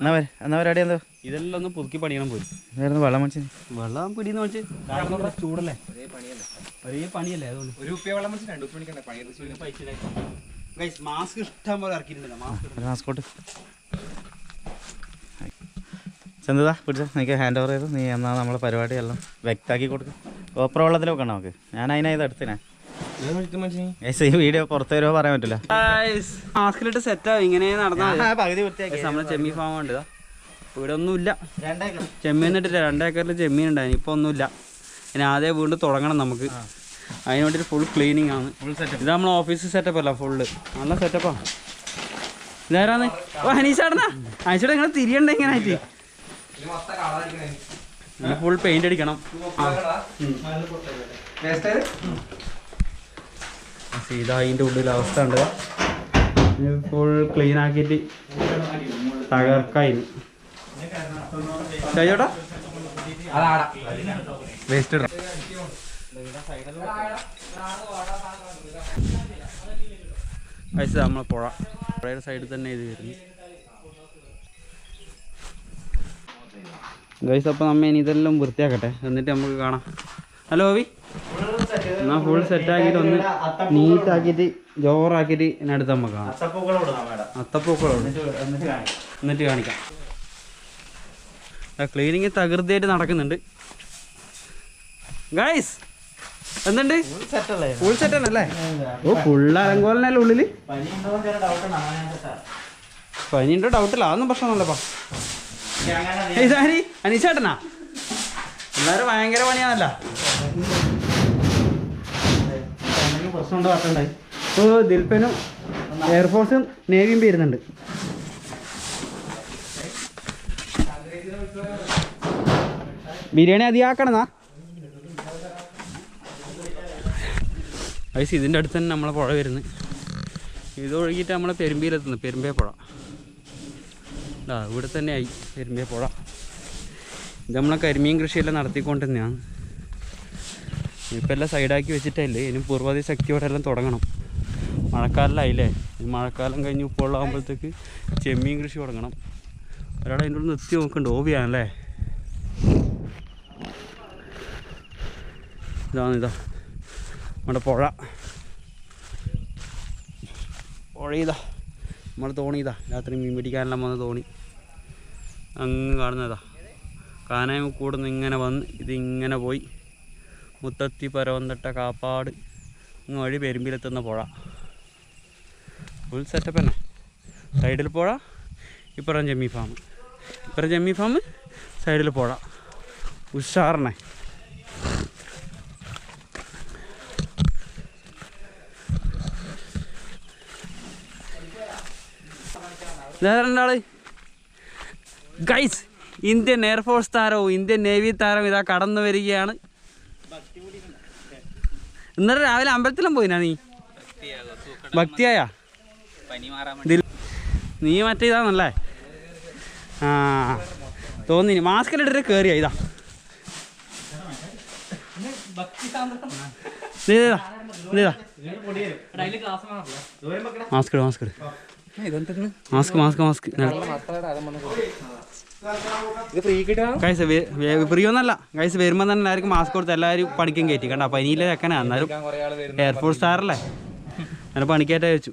എന്നാ വരെ എന്നാ പരിപാടി എന്തോ? ഇതെല്ലാം ഒന്ന് പുതുക്കി പണിയണം പോയി. വേറെ വെള്ളം മേടിച്ചു വെള്ളം പിടിയെന്ന് വെച്ച്. ചൂടല്ലേ? ഒരേ പണിയല്ലേ അതുകൊണ്ട്. ഒരു വെള്ളം രണ്ട് ഉപ്പ് മാസ്ക് ഇഷ്ടം പോലെ ഇറക്കിയിട്ടുണ്ട്. മാസ്ക് ട്രാൻസ്പോർട്ട് ചെന്നതാ പിടിച്ച. എനിക്ക് ഹാൻഡ് ഓവർ ചെയ്തു. നീ എന്നാ നമ്മളെ പരിപാടിയെല്ലാം വ്യക്താക്കി കൊടുക്കും. ഓപ്പറ വെള്ളത്തിൽ വെക്കണം നമുക്ക്? ഞാൻ അതിനായത് എടുത്തിനാ ഈ വീഡിയോ പുറത്തു വരുമോ പറയാൻ പറ്റില്ല. മാസ്കിലിട്ട് സെറ്റാവും ഇങ്ങനെ നടന്നാൽ പകുതി വൃത്തിയാക്കി നമ്മളെ ചെമ്മീൻ ഫാം ഉണ്ട്. ഇവിടെ ഒന്നുമില്ല ചെമ്മീൻ ഇട്ടില്ല രണ്ടേക്കറിൽ ചെമ്മീൻ ഉണ്ടായിരുന്നു ഇപ്പോൾ ഒന്നുമില്ല. ഇനി ആദ്യം വീണ്ടും തുടങ്ങണം നമുക്ക്. അതിന് വേണ്ടിയിട്ട് ഫുൾ ക്ലീനിങ് ആണ്. ഇത് നമ്മളെ ഓഫീസ് സെറ്റപ്പ് അല്ല ഫുള്ള് നല്ല സെറ്റപ്പാ ഇതാരാന്ന് ഓ ഹനീഷാടനാ ഹനീഷേട്ടാ ഇങ്ങനെ തിരിയണ്ട ഇങ്ങനെ ആയിട്ട്. ഫുൾ പെയിന്റ് അടിക്കണം. ഇതാ അതിന്റെ ഉള്ളിൽ അവസ്ഥ ഉണ്ട് ഫുൾ ക്ലീൻ ആക്കിയിട്ട് തകർക്കായി ചേട്ടാ വേസ്റ്റ് പൈസ നമ്മളെ പുഴ. പുഴയുടെ സൈഡിൽ തന്നെ ഇത് വരുന്നു. ഗൈസ് അപ്പോൾ നമ്മ ഇനി ഇതെല്ലാം വൃത്തിയാക്കട്ടെ. എന്നിട്ട് നമുക്ക് കാണാം. ഹലോ ഓവി എന്നാ ഫുൾ സെറ്റ് ആക്കിയിട്ട് ഒന്ന് നീറ്റ് ആക്കിയിട്ട് ജോറാക്കിയിട്ട് ഇതിനടുത്ത് നമുക്ക് അത്തപ്പൂക്കളോട് എന്നിട്ട് കാണിക്കാം. ക്ലീനിങ് തകൃതിയായിട്ട് നടക്കുന്നുണ്ട്. ഗൈസ് എന്തുണ്ട്? ഫുൾ സെറ്റ് ആണല്ലേ ഓ ഫുൾ അലങ്കോലനല്ലേ ഉള്ളിൽ? പനിയുണ്ടോ ഡൗട്ടില്ല അതൊന്നും പ്രശ്നമൊന്നുമല്ലപ്പാ. ഇതാരി അനീഷേട്ടനാ? എല്ലാവരും ഭയങ്കര പണിയാണല്ല. പ്രശ്നമുണ്ടോ ഇപ്പോൾ ദിൽപ്പനും എയർഫോഴ്സും നേവിയും വരുന്നുണ്ട് ബിരിയാണി അധികമാക്കണമെന്നാ ഐസ് ഇതിന്റെ അടുത്ത് തന്നെ നമ്മളെ പുഴ വരുന്നത്. ഇത് ഒഴുകിയിട്ട് നമ്മളെ പെരുമ്പിയിലെത്തുന്നു. പെരുമ്പേ പുഴ. ഇവിടെ തന്നെ ആയി പെരുമ്പേ പുഴ. ഇത് നമ്മളെ കരിമീൻ കൃഷിയെല്ലാം നടത്തിക്കൊണ്ടിരുന്നതാണ്. ഇപ്പം എല്ലാം സൈഡാക്കി വെച്ചിട്ടല്ലേ? ഇനി പൂർവതി ശക്തിയോടെ എല്ലാം തുടങ്ങണം. മഴക്കാലമായില്ലേ? മഴക്കാലം കഴിഞ്ഞ് ഉപ്പുള്ളാകുമ്പോഴത്തേക്ക് ചെമ്മീൻ കൃഷി തുടങ്ങണം. ഒരാൾ അതിന്റെ ഉള്ളിൽ നിർത്തി നോക്കുന്നുണ്ട്. ഓവിയാണല്ലേ? ഇതാണ് ഇതാ. നമ്മുടെ പുഴ. പുഴ ഇതാ. നമ്മുടെ തോണി ഇതാ. രാത്രി മീൻ പിടിക്കാനെല്ലാം വന്ന തോണി. അങ്ങ് കാണുന്നതാ. കാനായ്മ കൂടുന്ന ഇങ്ങനെ വന്ന് ഇതിങ്ങനെ പോയി. മുത്തത്തി പരവന്തട്ട കാപ്പാട് ഇങ്ങ് വഴി പെരുമ്പിലെത്തുന്ന പുഴ. ഫുൾ സെറ്റപ്പ് തന്നെ. സൈഡിൽ പുഴ ഇപ്പുറം ജമ്മി ഫാം ഇപ്പുറം ജമ്മി ഫാം സൈഡിൽ പുഴ. ഉഷാറിനെ. ഇതാ രണ്ടാൾ? ഗൈസ് ഇന്ത്യൻ എയർഫോഴ്സ് താരവും ഇന്ത്യൻ നേവി താരവും ഇതാ കടന്നു വരികയാണ്. ഇന്നലെ രാവിലെ അമ്പലത്തിലും പോയിനാ നീ? ഭക്തിയായ? നീ മറ്റേ ഇതാണല്ലേ ആ തോന്നി മാസ്കിലിട്ടിട്ട് കയറിയ ഇതാ. Mask mask mask mask mask guys free ഒന്നല്ല. ഗൈസ് വരുമ്പോൾ തന്നെ എല്ലാവർക്കും മാസ്ക് കൊടുത്ത് എല്ലാവരും പണിക്കും കയറ്റി. കണ്ട? പനിയിലെ ചെക്കനാ? എന്നാലും എയർഫോഴ്സ് സാറല്ലേ അങ്ങനെ പണിക്കേറ്റ വെച്ചു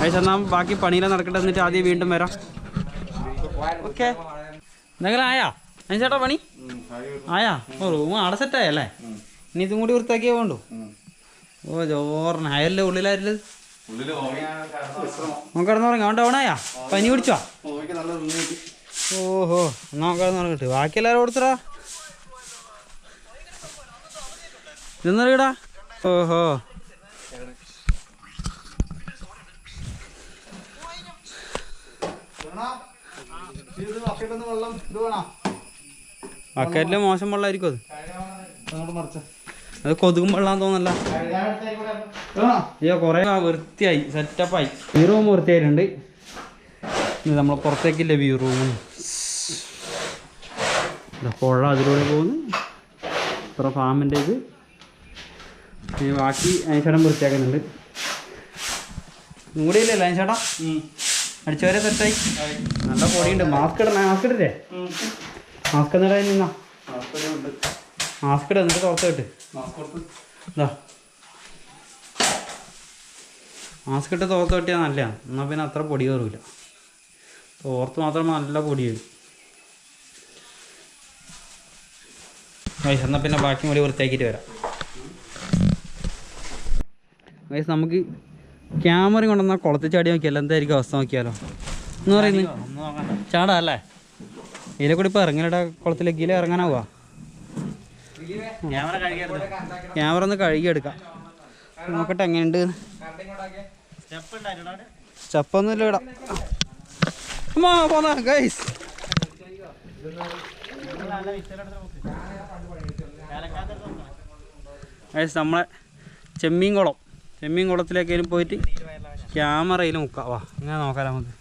ഗൈസ് എന്നാൽ ബാക്കി പണിയിലെ നടക്കട്ടെ. എന്നിട്ട് ആദ്യം വീണ്ടും വരാം. ഓക്കെ എന്തെങ്കിലും ആയാ? അതിന് ചേട്ടാ പണി? ആയാ? ഓ റൂം ആടെ സെറ്റായല്ലേ ഇനി ഇതും കൂടി വൃത്തിയാക്കിയേ വേണ്ടു ഓ ജോറിന്. അയല്ലേ ഉള്ളിലായിരുന്നത് നമുക്ക് കിടന്നുറങ്ങി അവൻ ഡൗണായാ പനി പിടിച്ചോ? ഓഹോ എന്നാ കിടന്നുറങ്ങിട്ട് ബാക്കി എല്ലാവരും കൊടുത്തടാ ഇതെന്നറിയടാ ഓഹോ. ബക്കറ്റിൽ മോശം വെള്ളമായിരിക്കും അത്. അത് കൊതുകും വെള്ളം തോന്നല്ല. അയ്യോ കുറേ വൃത്തിയായി സെറ്റപ്പായി. ഈ റൂം വൃത്തിയായിട്ടുണ്ട്. ഇത് നമ്മൾ പുറത്തേക്കില്ല വ്യൂ റൂം പുഴ അതിലൂടെ പോകുന്നു. ഇത്ര ഫാമിന്റെ ഇത്. ബാക്കി അതിനേച്ചേട്ടൻ വൃത്തിയാക്കുന്നുണ്ട്. ഇതും കൂടി ഇല്ലല്ലോ അതിനേച്ചേട്ടാ അടിച്ചവരെ സെറ്റായി. നല്ല പൊടിയുണ്ട്. മാസ്ക് ഇടണേ. മാസ്ക് ഇടില്ലേ? മാസ്ക് എന്നിടാൻ നിന്നാ. മാസ്ക് ഇട എന്നിട്ട് പുറത്ത് കിട്ട്. എന്താ മാസ്ക് ഇട്ട് തോർത്ത് കെട്ടിയാൽ നല്ലതാണ് എന്നാൽ പിന്നെ അത്ര പൊടി കയറില്ല തോർത്ത് മാത്രം നല്ല പൊടി വരും എന്നാൽ പിന്നെ ബാക്കി മുടി വൃത്തിയാക്കിയിട്ട് വരാം. ഗൈസ് നമുക്ക് ക്യാമറ കൊണ്ടുവന്നാൽ കുളത്തിൽ ചാടി നോക്കിയാലോ? എന്തായിരിക്കും അവസ്ഥ നോക്കിയാലോ? എന്ന് പറയുന്നത് ചാടാ അല്ലേ? ഇതിലെ കൂടി ഇപ്പോൾ ഇറങ്ങലടാ കുളത്തിലേക്ക്. ഇതിലെ ഇറങ്ങാനാവുക ക്യാമറ ഒന്ന് കഴുകിയെടുക്കാം. നോക്കട്ടെ എങ്ങനെയുണ്ട്? ചപ്പൊന്നുമില്ല സ്റ്റെപ്പൊന്നുമില്ല ഇവിടെ. അമ്മാ പോന്നാ ഗൈസ് ഗൈസ് നമ്മളെ ചെമ്മീൻ കുളം ചെമ്മീൻ കുളത്തിലേക്കും പോയിട്ട് ക്യാമറയിൽ മുക്കാം. വാ ഇങ്ങനെ നോക്കാം നമുക്ക്.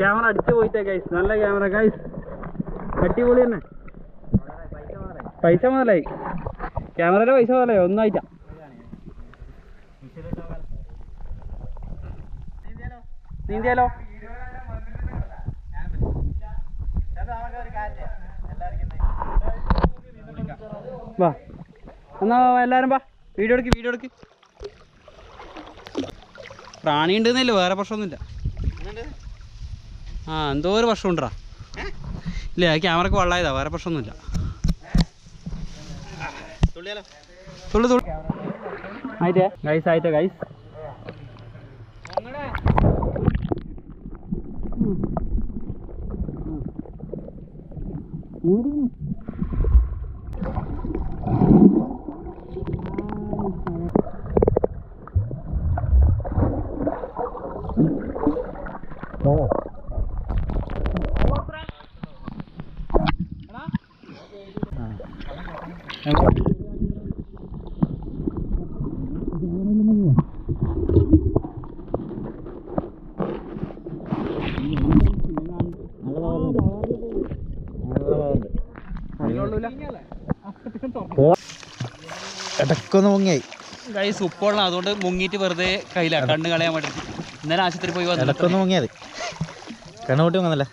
ക്യാമറ അടിച്ചു പോയിട്ടേ ഗൈസ് നല്ല ക്യാമറ ഗൈസ് അടിപൊളി തന്നെ. പൈസ മുതലായി. ക്യാമറയുടെ പൈസ മുതലായി. ഒന്നായിട്ടാ നീന്തിയാലോ? വാ. എന്നാ എല്ലാരും വാ. വീഡിയോ എടുക്ക് വീഡിയോ എടുക്ക്. പ്രാണി ഉണ്ടെന്നില്ല വേറെ പ്രശ്നമൊന്നുമില്ല. ആ എന്തോ ഒരു പ്രശ്നം ഉണ്ടടാ ഇല്ല ക്യാമറക്ക് വള്ളായതാ വേറെ പ്രശ്നമൊന്നുമില്ല. തുള്ളു തുള്ളു. ആയിട്ടേ? ഗൈസ് ആയിട്ടേ ഗൈസ് ഇടക്കൊന്ന് മുങ്ങിയായി ഗൈസ് അതുകൊണ്ട് മുങ്ങിയിട്ട് വെറുതെ കയ്യില. കണ്ണ് കളയാൻ വേണ്ടി ഇന്നലെ ആശുപത്രി പോയി വന്നു ഇടക്കൊന്ന് മുങ്ങിയത് കണ്ണുകൂട്ടി മുങ്ങുന്നല്ലേ?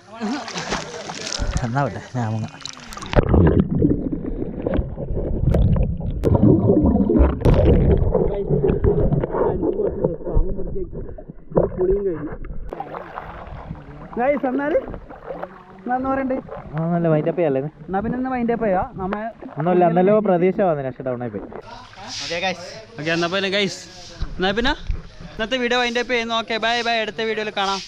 എന്നാ വിട്ടെ ഞാൻ മുങ്ങ. ഗൈസ് എന്നാൽ? നല്ല എന്നാ പിന്നെ ഇന്ന് മൈൻഡ് ചെയ്യാ. നമ്മ ഒന്നുമില്ല അന്നല്ലോ പ്രതീക്ഷ വന്നില്ല പക്ഷെ ടൗണായി ആയി പോയി. ഓക്കെ എന്നാ പിന്നെ ഗൈസ് എന്നാ പിന്നെ? ഇന്നത്തെ വീഡിയോ അതിന്റെ പേര് ഓക്കെ ബൈ ബൈ അടുത്ത വീഡിയോയിൽ കാണാം.